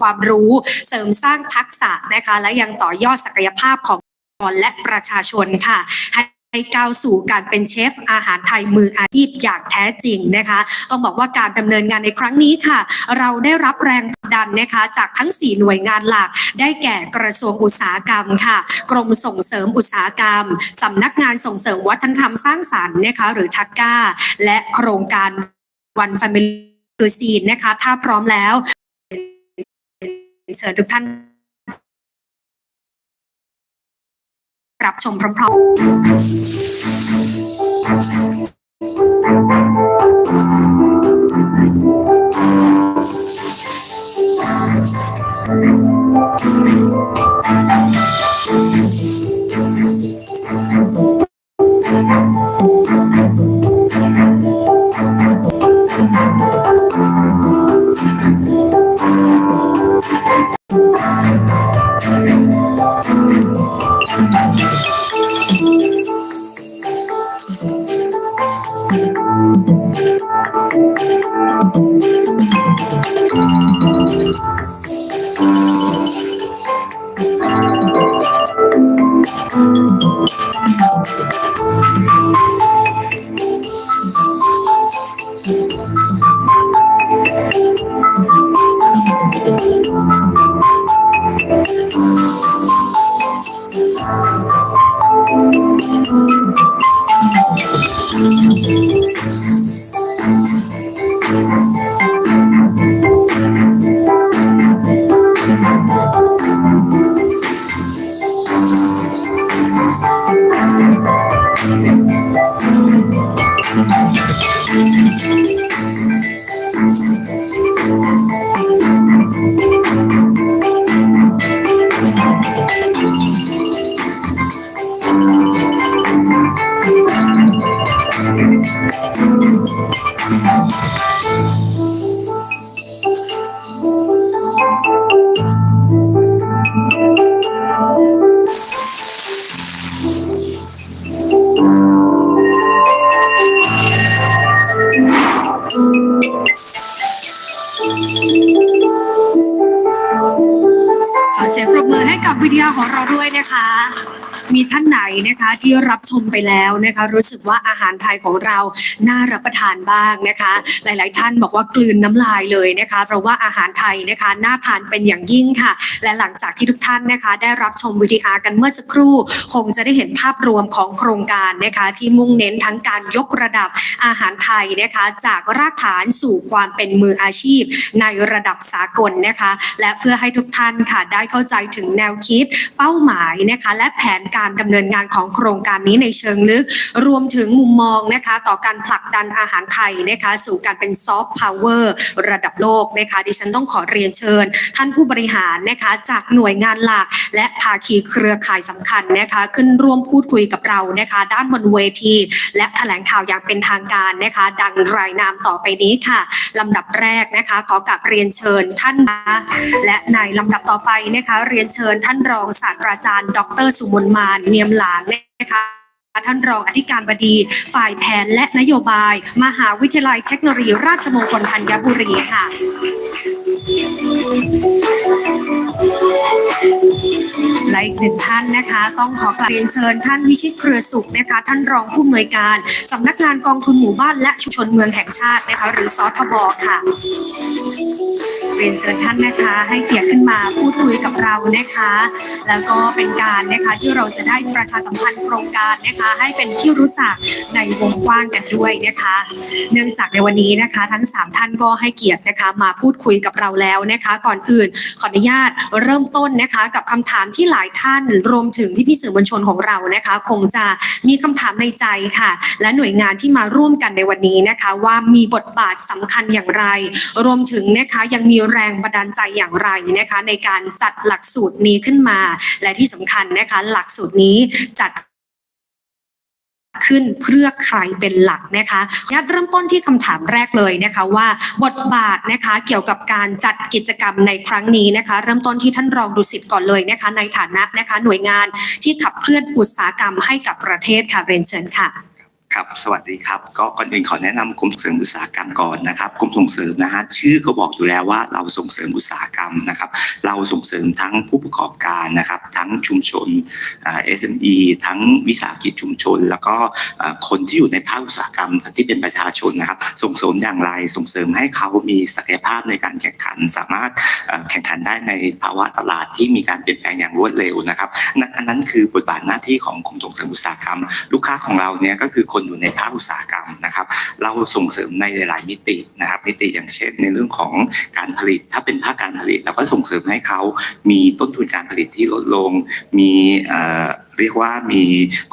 ความรู้เสริมสร้างทักษะนะคะ และยังต่อยอดศักยภาพของค์กรและประชาชนค่ะให้ก้าวสู่การเป็นเชฟอาหารไทยมืออาชีพอย่างแท้จริงนะคะ ต้องบอกว่าการดำเนินงานในครั้งนี้ค่ะ เราได้รับแรงดันนะคะ จากทั้ง 4 หน่วยงานหลัก ได้แก่กระทรวงอุตสาหกรรมค่ะ กรมส่งเสริมอุตสาหกรรมสำนักงานส่งเสริมวัฒนธรรมสร้างสรรค์นะคะ หรือทักก้า และโครงการวันแฟมิลี่ซีนนะคะ ถ้าพร้อมแล้ว เชิญทุกท่าน รับชมพร้อมๆ นไหนนะคะ ที่รับชมไปแล้วนะคะ รู้สึกว่าอาหารไทยของเราน่ารับประทานบ้างนะคะ หลาย ๆ ท่านบอกว่ากลืนน้ำลายเลยนะคะ เพราะว่าอาหารไทยนะคะน่าทานเป็นอย่างยิ่งค่ะ และหลังจากที่ทุกท่านนะคะ ได้รับชมวิดีอาร์กันเมื่อสักครู่ คงจะได้เห็นภาพรวมของโครงการนะคะที่มุ่งเน้นทั้งการยกระดับอาหารไทยนะคะ จากรากฐานสู่ความเป็นมืออาชีพ ในระดับสากลนะคะ และเพื่อให้ทุกท่านค่ะได้เข้าใจถึงแนวคิดเป้าหมายนะคะ และแผนการดำเนินงานของโครงงการนี้ในเชิงลึก รวมถึงมุมมองนะคะต่อการผลักดันอาหารไทยนะคะสู่การเป็นซอฟต์พาวเวอร์ระดับโลกนะคะดิฉันต้องขอเรียนเชิญ ท่านผู้บริหารนะคะจากหน่วยงานหลัก และภาคีเครือข่ายสำคัญนะคะขึ้นร่วมพูดคุยกับเรานะคะด้านบนเวที และแถลงข่าวอย่างเป็นทางการนะคะดังรายนามต่อไปนี้ค่ะลำดับแรกนะคะขอกลับเรียนเชิญท่านนะและในลำดับต่อไปนะคะเรียนเชิญท่านรองศาสตราจารย์ ดรสุมนมานเนียมหลางนะคะท่านรองอธิการบดี ฝ่ายแผนและนโยบาย มหาวิทยาลัยเทคโนโลยีราชมงคลธัญบุรีค่ะ และอีกหนึ่งท่านนะคะ ต้องขอกราบเรียนเชิญท่านวิชิตเครือสุขนะคะ ท่านรองผู้อำนวยการสำนักงานกองทุนหมู่บ้านและชุมชนเมืองแห่งชาตินะคะ หรือสทบค่ะเรียนเชิญท่านนะคะให้เกียรติขึ้นมาพูดคุยกับเรานะคะ แล้วก็เป็นการนะคะที่เราจะได้ประชาสัมพันธ์โครงการนะคะ ให้เป็นที่รู้จักในวงกว้างกันด้วยนะคะ เนื่องจากในวันนี้นะคะ ทั้ง 3 ท่านก็ให้เกียรตินะคะมาพูดคุยกับเราแล้วนะคะ ก่อนอื่นขออนุญาตเริ่มต้นนะคะ กับคำถามที่หลายท่านรวมถึงพี่พี่ๆสื่อมวลชนของเรานะคะ คงจะมีคำถามในใจค่ะ และหน่วยงานที่มาร่วมกันในวันนี้นะคะ ว่ามีบทบาทสำคัญอย่างไร รวมถึงนะคะยังมีแรงบันดาลใจอย่างไรนะคะ ในการจัดหลักสูตรนี้ขึ้นมา และที่สำคัญนะคะ หลักสูตรนี้จัด ขึ้นเพื่อใครเป็นหลักนะคะยัดเริ่มต้นที่คำถามแรกเลยนะคะว่าบทบาทนะคะเกี่ยวกับการจัดกิจกรรมในครั้งนี้นะคะ เริ่มต้นที่ท่านรองดุสิตก่อนเลยนะคะ ในฐานะนะคะหน่วยงานที่ขับเคลื่อนอุตสาหกรรมให้กับประเทศค่ะเรียนเชิญค่ะ ครับสวัสดีครับ ก็ก่อนอื่นขอแนะนำกรมส่งเสริมอุตสาหกรรมก่อนนะครับกรมส่งเสริมนะฮะชื่อก็บอกอยู่แล้วว่าเราส่งเสริมอุตสาหกรรมนะครับ เราส่งเสริมทั้งผู้ประกอบการนะครับ ทั้งชุมชนเอ่า SME ทั้งวิสาหกิจชุมชน แล้วก็คนที่อยู่ในภาคอุตสาหกรรมที่เป็นประชาชนนะครับ ส่งเสริมอย่างไรส่งเสริมให้เขามีศักยภาพในการแข่งขัน สามารถแข่งขันได้ในภาวะตลาดที่มีการเปลี่ยนแปลงอย่างรวดเร็วนะครับนั่นอันนั้นคือบทบาทหน้าที่ของกรมส่งเสริมอุตสาหกรรม ลูกค้าของเราเนี่ยก็คือคนคนอยู่ในภาคอุตสาหกรรมนะครับ เราส่งเสริมในหลาย ๆ มิตินะครับ มิติอย่างเช่น ในเรื่องของการผลิต ถ้าเป็นภาคการผลิตเราก็ส่งเสริมให้เขามีต้นทุนการผลิตที่ลดลง มี เรียกว่ามี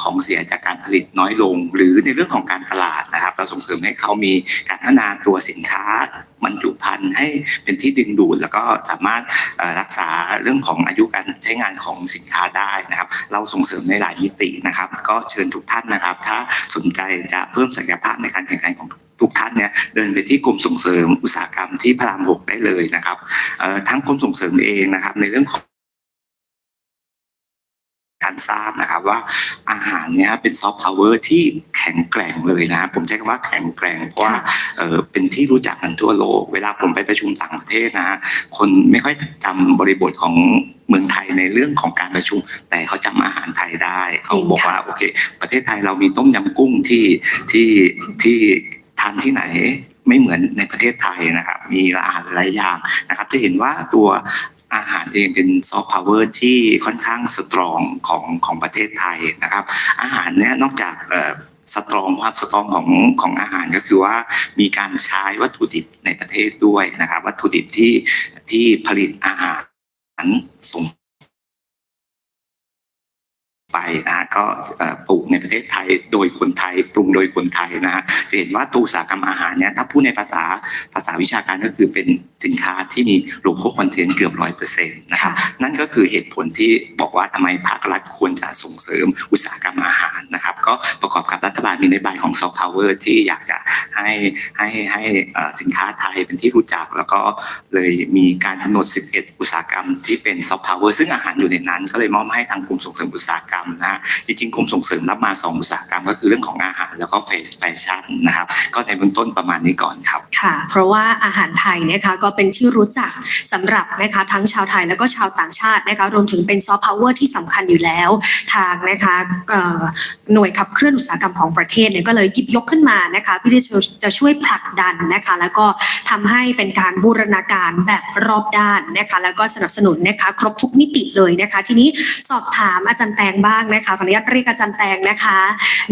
ของเสียจากการผลิตน้อยลง หรือในเรื่องของการตลาดนะครับ เราส่งเสริมให้เขามีการพัฒนาตัวสินค้าบรรจุภัณฑ์ให้เป็นที่ดึงดูด แล้วก็สามารถรักษาเรื่องของอายุการใช้งานของสินค้าได้นะครับ เราส่งเสริมในหลายมิตินะครับ ก็เชิญทุกท่านนะครับ ถ้าสนใจจะเพิ่มศักยภาพในการแข่งขันของทุกท่านเนี่ยเดินไปที่กรมส่งเสริมอุตสาหกรรมที่พระรามหกได้เลยนะครับทั้งกรมส่งเสริมเองนะครับ ในเรื่องของ การทราบนะครับว่าอาหารเนี้ยเป็นซอฟต์พาวเวอร์ที่แข็งแกร่งเลยนะ ผมใช้คำว่าแข็งแกร่งเพราะว่าเออเป็นที่รู้จักกันทั่วโลก เวลาผมไปประชุมต่างประเทศนะ คนไม่ค่อยจำบริบทของเมืองไทยในเรื่องของการประชุม แต่เขาจำอาหารไทยได้ เขาบอกว่าโอเค ประเทศไทยเรามีต้มยำกุ้งที่ที่ที่ทานที่ไหนไม่เหมือนในประเทศไทยนะครับ มีอาหารหลายอย่างนะครับ จะเห็นว่าตัว อาหารเองเป็นซอฟต์พาวเวอร์ที่ค่อนข้างสตรองของของประเทศไทยนะครับ อาหารเนี้ยนอกจากสตรองความสตรองของของอาหารก็คือว่ามีการใช้วัตถุดิบในประเทศด้วยนะครับ วัตถุดิบที่ที่ผลิตอาหารส่งไปนะก็ปลูกในประเทศไทยโดยคนไทยปรุงโดยคนไทยนะฮะจะเห็นว่าตัวอุตสาหกรรมอาหารเนี่ยถ้าพูดในภาษาภาษาวิชาการก็คือเป็นสินค้าที่มีโลโก้คอนเทนต์เกือบร้อยเปอร์เซ็นต์นะครับนั่นก็คือเหตุผลที่บอกว่าทำไมภาครัฐควรจะส่งเสริมอุตสาหกรรมอาหารนะครับ ก็ประกอบกับรัฐบาลมีนโยบายของซอฟต์พาวเวอร์ที่อยากจะให้ให้ให้เอ่อสินค้าไทยเป็นที่รู้จัก แล้วก็เลยมีการกำหนด 11 อุตสาหกรรมที่เป็นซอฟต์พาวเวอร์ซึ่งอาหารอยู่ในนั้น ก็เลยมอบให้ทางกรมส่งเสริมอุตสาหกรรมนะฮะจริงๆกรมส่งเสริมรับมา 2 อุตสาหกรรม ก็คือเรื่องของอาหารแล้วก็แฟชั่นนะครับ ก็ในเบื้องต้นประมาณนี้ก่อนครับค่ะ เพราะว่าอาหารไทยนะคะก็เป็นที่รู้จักสำหรับนะคะทั้งชาวไทยแล้วก็ชาวต่างชาตินะคะรวมถึงเป็นซอฟต์พาวเวอร์ที่สำคัญอยู่แล้วทางนะคะหน่วยขับเคลื่อนอุตสาหกรรมของประเทศเนี่ยก็เลยหยิบยกขึ้นมานะคะเพื่อที่จะจะช่วยผลักดันนะคะแล้วก็ทำให้เป็นการบูรณาการแบบรอบด้านนะคะแล้วก็สนับสนุนนะคะครบทุกมิติเลยนะคะ ทีนี้สอบถามอาจารย์แตงบ้างนะคะขออนุญาตเรียกอาจารย์แตงนะคะ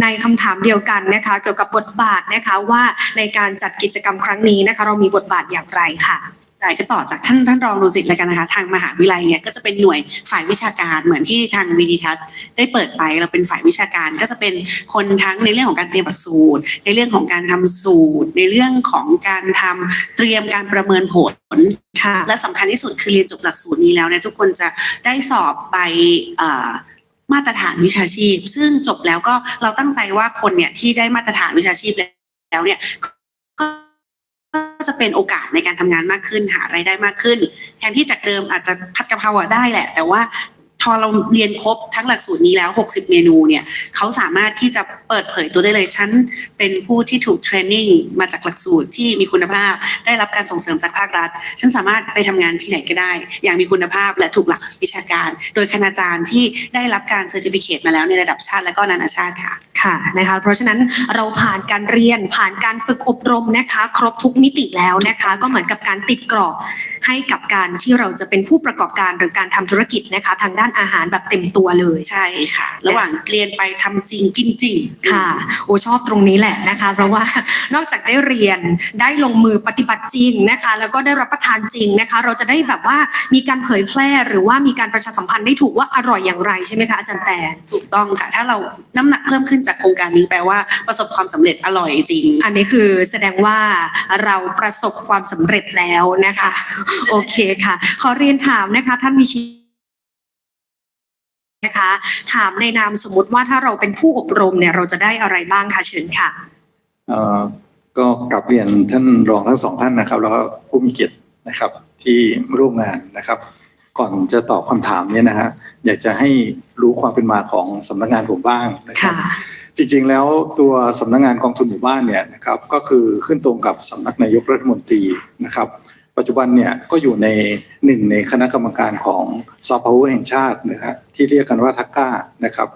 ในคำถามเดียวกันนะคะ เกี่ยวกับบทบาทนะคะว่าในการจัดกิจกรรมครั้งนี้นะคะ เรามีบทบาทอย่างไรค่ะ ได้ก็ต่อจากท่านท่านรองดูสิตเลยกันนะคะ ทางมหาวิทยาลัยเนี่ยก็จะเป็นหน่วยฝ่ายวิชาการเหมือนที่ทางวีดีทัศน์ได้เปิดไปเราเป็นฝ่ายวิชาการก็จะเป็นคนทั้งในเรื่องของการเตรียมหลักสูตร ในเรื่องของการทำสูตร ในเรื่องของการทำเตรียมการประเมินผลค่ะและสำคัญที่สุดคือเรียนจบหลักสูตรนี้แล้วเนี่ยทุกคนจะได้สอบไปมาตรฐานวิชาชีพ ซึ่งจบแล้วก็เราตั้งใจว่าคนเนี่ยที่ได้มาตรฐานวิชาชีพแล้วเนี่ย จะเป็นโอกาสในการทำงานมากขึ้นหารายได้มากขึ้น แทนที่จากเดิมอาจจะผัดกะเพราได้แหละ แต่ว่าพอเราเรียนครบทั้งหลักสูตรนี้แล้ว 60 เมนูเนี่ยเขาสามารถที่จะเปิดเผยตัวได้เลยฉันเป็นผู้ที่ถูกเทรนนิ่งมาจากหลักสูตรที่มีคุณภาพ ได้รับการส่งเสริมจากภาครัฐ ฉันสามารถไปทำงานที่ไหนก็ได้ อย่างมีคุณภาพและถูกหลักวิชาการ โดยคณาจารย์ที่ได้รับการเซอร์ติฟิเคตมาแล้วในระดับชาติและก็นานาชาติค่ะค่ะนะคะเพราะฉะนั้นเราผ่านการเรียนผ่านการฝึกอบรมนะคะ ครบทุกมิติแล้วนะคะ ก็เหมือนกับการติดกรอบให้กับการที่เราจะเป็นผู้ประกอบการหรือการทำธุรกิจนะคะ ทางด้านอาหารแบบเต็มตัวเลยใช่ค่ะ ระหว่างเรียนไปทำจริงกินจริงค่ะโอชอบตรงนี้แหละนะคะ เพราะว่านอกจากได้เรียนได้ลงมือปฏิบัติจริงนะคะ แล้วก็ได้รับประทานจริงนะคะ เราจะได้แบบว่ามีการเผยแพร่หรือว่ามีการประชาสัมพันธ์ได้ถูกว่าอร่อยอย่างไรใช่ไหมคะอาจารย์แตนถูกต้องค่ะ ถ้าเราน้ำหนักเพิ่มขึ้นจากโครงการนี้แปลว่าประสบความสำเร็จอร่อยจริง อันนี้คือแสดงว่าเราประสบความสำเร็จแล้วนะคะ โอเคค่ะ ขอเรียนถามนะคะ ท่านวิชิตนะคะถามในนามสมมติว่าถ้าเราเป็นผู้อบรมเนี่ยเราจะได้อะไรบ้างคะเชิญค่ะเอ่อก็กลับเรียนท่านรองทั้งสองท่านนะครับ แล้วก็ผู้มีเกียรตินะครับที่ร่วมงานนะครับ ก่อนจะตอบคำถามเนี่ยนะฮะอยากจะให้รู้ความเป็นมาของสำนักงานผมบ้างนะครับค่ะจริงๆแล้วตัวสำนักงานกองทุนหมู่บ้านเนี่ยนะครับก็คือขึ้นตรงกับสำนักนายกรัฐมนตรีนะครับ ปัจจุบันเนี่ยก็อยู่ในหนึ่งในคณะกรรมการของซอฟต์พาวเวอร์แห่งชาตินะฮะที่เรียกกันว่าทักก้านะครับ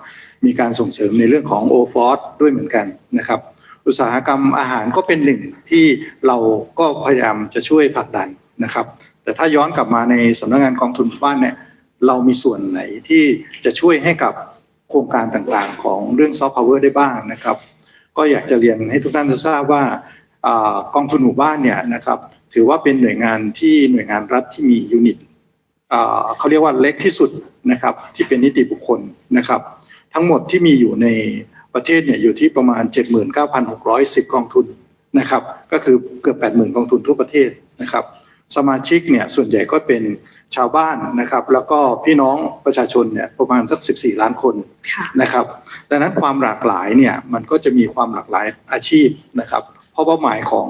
มีการส่งเสริมในเรื่องของโอฟอสด้วยเหมือนกันนะครับอุตสาหกรรมอาหารก็เป็นหนึ่งที่เราก็พยายามจะช่วยผลักดันนะครับ แต่ถ้าย้อนกลับมาในสำนักงานกองทุนหมู่บ้านเนี่ยเรามีส่วนไหนที่จะช่วยให้กับโครงการต่างๆ ของเรื่องซอฟต์พาวเวอร์ได้บ้างนะครับ ก็อยากจะเรียนให้ทุกท่านทราบว่าอกองทุนหมู่บ้านเนี่ยนะครับถือว่าเป็นหน่วยงานที่หน่วยงานรัฐที่มียูนิตเขาเรียกว่าเล็กที่สุดนะครับที่เป็นนิติบุคคลนะครับ ทั้งหมดที่มีอยู่ในประเทศเนี่ยอยู่ที่ประมาณ 79,610 กองทุนนะครับ ก็คือเกือบ 80,000 กองทุนทั่วประเทศนะครับ สมาชิกเนี่ยส่วนใหญ่ก็เป็นชาวบ้านนะครับ แล้วก็พี่น้องประชาชนเนี่ยประมาณสัก 14 ล้านคนค่ะนะครับ ดังนั้นความหลากหลายเนี่ยมันก็จะมีความหลากหลายอาชีพนะครับ เพราะเป้าหมายของ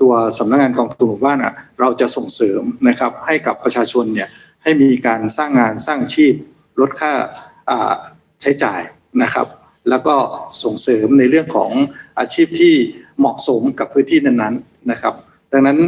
ตัวสำนักงานกองทุนหมู่บ้านอะเราจะส่งเสริมนะครับให้กับประชาชนเนี่ยให้มีการสร้างงานสร้างอาชีพลดค่าอ่าใช้จ่ายนะครับ แล้วก็ส่งเสริมในเรื่องของอาชีพที่เหมาะสมกับพื้นที่นั้นๆนะครับ ดังนั้น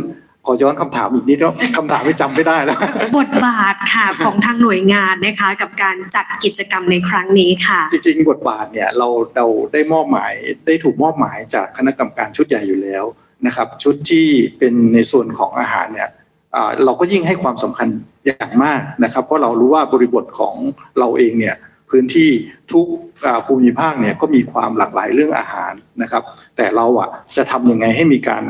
ขอย้อนคำถามอีกนิดเนาะคำถามไม่จำไม่ได้แล้ว บทบาทค่ะของทางหน่วยงานนะคะ กับการจัดกิจกรรมในครั้งนี้ค่ะ จริงๆ บทบาทเนี่ยเราเราได้มอบหมายได้ถูกมอบหมายจากคณะกรรมการชุดใหญ่อยู่แล้วนะครับ ชุดที่เป็นในส่วนของอาหารเนี่ยอ่าเราก็ยิ่งให้ความสำคัญอย่างมากนะครับ เพราะเรารู้ว่าบริบทของเราเองเนี่ยพื้นที่ทุกอ่าภูมิภาคเนี่ยก็มีความหลากหลายเรื่องอาหารนะครับ แต่เราอะจะทำยังไงให้มีการ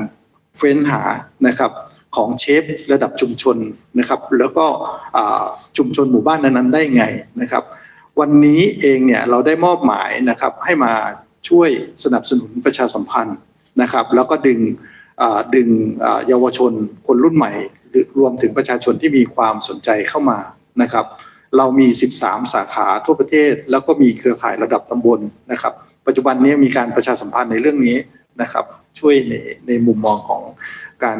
เฟ้นหานะครับ ของเชฟระดับชุมชนนะครับ แล้วก็ชุมชนหมู่บ้านนั้นๆได้ไงนะครับ วันนี้เองเนี่ยเราได้มอบหมายนะครับให้มาช่วยสนับสนุนประชาสัมพันธ์นะครับ แล้วก็ดึงดึงเยาวชนคนรุ่นใหม่ หรือรวมถึงประชาชนที่มีความสนใจเข้ามานะครับ เรามี 13 สาขาทั่วประเทศ แล้วก็มีเครือข่ายระดับตำบลนะครับ ปัจจุบันนี้มีการประชาสัมพันธ์ในเรื่องนี้นะครับ ช่วยในในมุมมองของการ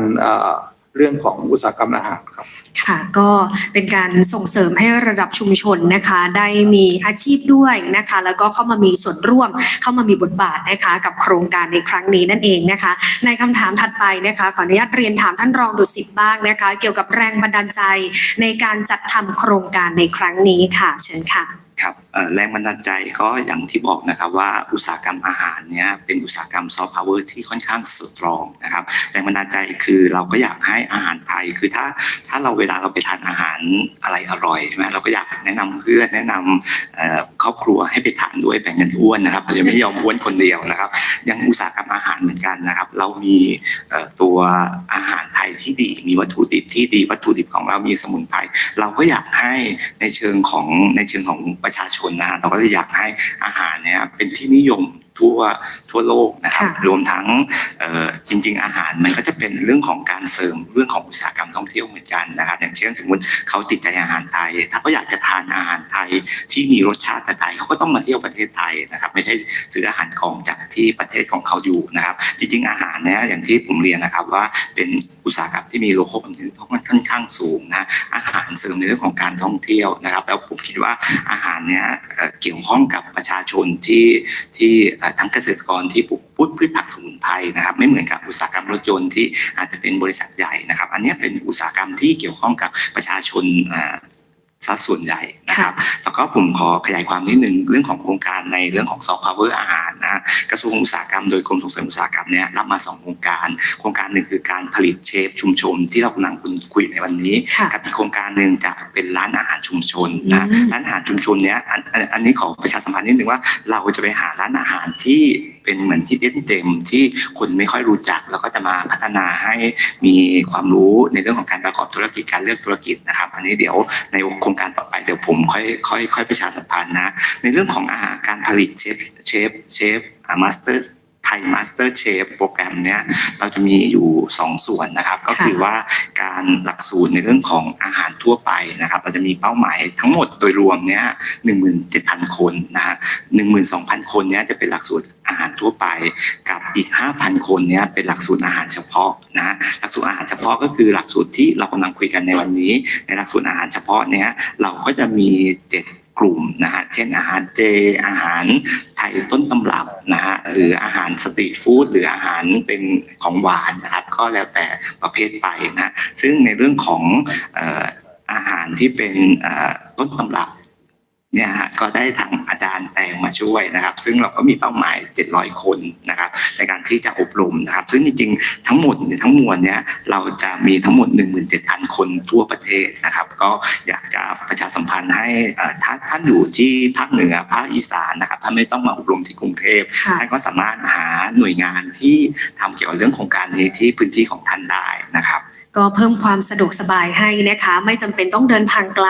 เรื่องของอุตสาหกรรมอาหารครับค่ะก็เป็นการส่งเสริมให้ระดับชุมชนนะคะ ได้มีอาชีพด้วยนะคะ แล้วก็เข้ามามีส่วนร่วมเข้ามามีบทบาทนะคะ กับโครงการในครั้งนี้นั่นเองนะคะ ในคำถามถัดไปนะคะ ขออนุญาตเรียนถามท่านรองดุสิตบ้างนะคะ เกี่ยวกับแรงบันดาลใจในการจัดทำโครงการในครั้งนี้ค่ะ เชิญค่ะ แรงบันดาลใจก็อย่างที่บอกนะครับว่าอุตสาหกรรมอาหารเนี่ยเป็นอุตสาหกรรมซอฟต์พาวเวอร์ที่ค่อนข้างสตรองนะครับแรงบันดาลใจคือเราก็อยากให้อาหารไทยคือถ้าถ้าเราเวลาเราไปทานอาหารอะไรอร่อยใช่ไหมเราก็อยากแนะนำเพื่อนแนะนำ ครอบครัวให้ไปถานด้วยแบ่งกันอ้วนนะครับเราจะไม่ยอมอ้วนคนเดียวนะครับ ยังอุตสาหกรรมอาหารเหมือนกันนะครับ เรามีตัวอาหารไทยที่ดี มีวัตถุดิบที่ดีวัตถุดิบของเรามีสมุนไพรเราก็อยากให้ในเชิงของในเชิงของประชาชนนะเราก็จะอยากให้อาหารเนี่ยเป็นที่นิยม ทั่วทั่วโลกนะครับค่ะรวมทั้งเอ่อจริง ๆ อาหารมันก็จะเป็นเรื่องของการเสริมเรื่องของอุตสาหกรรมท่องเที่ยวเหมือนกันนะครับอย่างเช่นสมมติเขาติดใจอาหารไทย ถ้าเขาอยากจะทานอาหารไทยที่มีรสชาติไทยเขาก็ต้องมาเที่ยวประเทศไทยนะครับ ไม่ใช่ซื้ออาหารของจากที่ประเทศของเขาอยู่นะครับ จริง ๆ อาหารเนี่ยอย่างที่ผมเรียนนะครับว่าเป็นอุตสาหกรรมที่มีโลโก้คอนเทนต์ค่อนข้างสูงนะอาหารเสริมในเรื่องของการท่องเที่ยวนะครับ แล้วผมคิดว่าอาหารเนี้ยเอ่อเกี่ยวข้องกับประชาชนที่ที่เอ่อทั้งเกษตรกรที่ปลูกพืชพืชผักสมุนไพรนะครับ ไม่เหมือนกับอุตสาหกรรมรถยนต์ที่อาจจะเป็นบริษัทใหญ่นะครับ อันนี้เป็นอุตสาหกรรมที่เกี่ยวข้องกับประชาชนสัดส่วนใหญ่นะครับ แล้วก็ผมขอขยายความนิดนึงเรื่องของโครงการในเรื่องของซอฟต์พาวเวอร์อาหาร นะกระทรวงอุตสาหกรรมโดยกรมส่งเสริมอุตสาหกรรมเนี่ยรับมาสองโครงการ โครงการหนึ่งคือการผลิตเชฟชุมชนที่เรากำลังคุยในวันนี้ค่ะกับอีกโครงการหนึ่งจะเป็นร้านอาหารชุมชนนะอืมร้านอาหารชุมชนเนี้ยอันอันอันนี้ขอประชาสัมพันธ์นิดนึงว่าเราจะไปหาร้านอาหารที่ เป็นเหมือนที่เด่นเจมที่คนไม่ค่อยรู้จัก แล้วก็จะมาพัฒนาให้มีความรู้ในเรื่องของการประกอบธุรกิจการเลือกธุรกิจนะครับ อันนี้เดี๋ยวในโครงการต่อไปเดี๋ยวผมค่อยค่อยค่อยประชาสัมพันธ์นะในเรื่องของอาหารการผลิตเชฟเชฟเชฟมาสเตอร์ ไทยมาสเตอร์เชฟโปรแกรมเนี้ยเราจะมีอยู่ 2 ส่วนนะครับ ก็คือว่าการหลักสูตรในเรื่องของอาหารทั่วไปนะครับ เราจะมีเป้าหมายทั้งหมดโดยรวมเนี้ยหนึ่งหมื่นเจ็ดพันคนนะฮะหนึ่งหมื่นสองพันคนเนี้ยจะเป็นหลักสูตรอาหารทั่วไปกับอีก 5,000 คนเนี้ยเป็นหลักสูตรอาหารเฉพาะนะหลักสูตรอาหารเฉพาะก็คือหลักสูตรที่เรากำลังคุยกันในวันนี้ ในหลักสูตรอาหารเฉพาะเนี้ยเราก็จะมี 7 กลุ่มนะฮะเช่นอาหารเจ อาหารไทยต้นตำรับนะฮะหรืออาหารสตรีทฟู้ดหรืออาหารเป็นของหวานนะครับ ก็แล้วแต่ประเภทไปนะซึ่งในเรื่องของอาหารที่เป็นต้นตำรับ เนี่ยฮะก็ได้ทางอาจารย์แตงมาช่วยนะครับ ซึ่งเราก็มีเป้าหมาย 700 คนนะครับ ในการที่จะอบรมนะครับ ซึ่งจริงๆ ทั้งหมดเนี่ยทั้งมวลเนี่ยเราจะมีทั้งหมด 17,000 คนทั่วประเทศนะครับ ก็อยากจะประชาสัมพันธ์ให้เอ่อถ้าท่านอยู่ที่ภาคเหนือภาคอีสานนะครับท่านไม่ต้องมาอบรมที่กรุงเทพค่ะท่านก็สามารถหาหน่วยงานที่ทำเกี่ยวกับเรื่องโครงการนี้ที่พื้นที่ของท่านได้นะครับ ก็เพิ่มความสะดวกสบายให้นะคะ ไม่จำเป็นต้องเดินทางไกล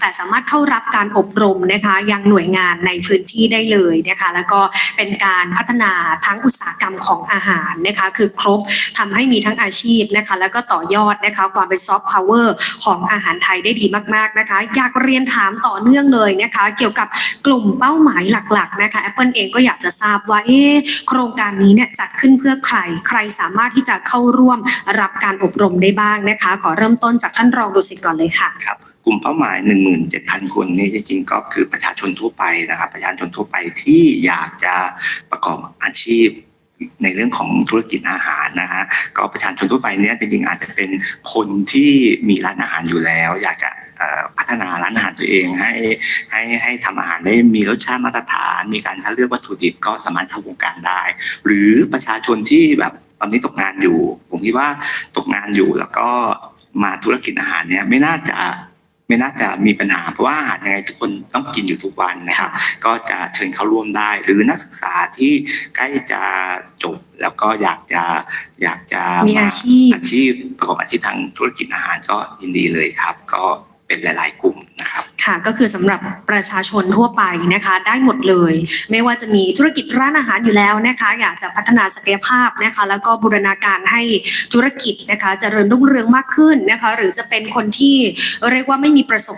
แต่สามารถเข้ารับการอบรมนะคะ ยังหน่วยงานในพื้นที่ได้เลยนะคะ แล้วก็เป็นการพัฒนาทั้งอุตสาหกรรมของอาหารนะคะ คือครบทำให้มีทั้งอาชีพนะคะ แล้วก็ต่อยอดนะคะ ความเป็นซอฟต์พาวเวอร์ของอาหารไทยได้ดีมากๆนะคะ อยากเรียนถามต่อเนื่องเลยนะคะ เกี่ยวกับกลุ่มเป้าหมายหลักๆนะคะ Apple เองก็อยากจะทราบว่าเอ๊โครงการนี้เนี่ยจัดขึ้นเพื่อใคร ใครสามารถที่จะเข้าร่วมรับการอบรมได้บ้างนะคะ ขอเริ่มต้นจากท่านรองดุสิตก่อนเลยค่ะครับกลุ่มเป้าหมาย 17,000 คนนี้จริงๆก็คือประชาชนทั่วไปนะครับ ประชาชนทั่วไปที่อยากจะประกอบอาชีพในเรื่องของธุรกิจอาหารนะฮะก็ประชาชนทั่วไปเนี่ยจริงๆอาจจะเป็นคนที่มีร้านอาหารอยู่แล้ว อยากจะพัฒนาร้านอาหารตัวเองให้ให้ให้ทำอาหารได้มีรสชาติมาตรฐาน มีการคัดเลือกวัตถุดิบก็สามารถเข้าวงการได้ หรือประชาชนที่แบบ ตอนนี้ตกงานอยู่ ผมคิดว่าตกงานอยู่แล้วก็มาธุรกิจอาหารเนี่ยไม่น่าจะไม่น่าจะมีปัญหาเพราะว่าอาหารยังไงทุกคนต้องกินอยู่ทุกวันนะครับ ก็จะเชิญเข้าร่วมได้ หรือนักศึกษาที่ใกล้จะจบแล้วก็อยากจะอยากจะมีอาชีพอาชีพประกอบอาชีพทางธุรกิจอาหารก็ยินดีเลยครับ ก็ เป็นหลาย ๆ กลุ่มนะครับค่ะก็คือสำหรับประชาชนทั่วไปนะคะ ได้หมดเลย ไม่ว่าจะมีธุรกิจร้านอาหารอยู่แล้วนะคะ อยากจะพัฒนาศักยภาพนะคะ แล้วก็บูรณาการให้ธุรกิจนะคะเจริญรุ่งเรืองมากขึ้นนะคะ หรือจะเป็นคนที่เรียกว่าไม่มีประสบ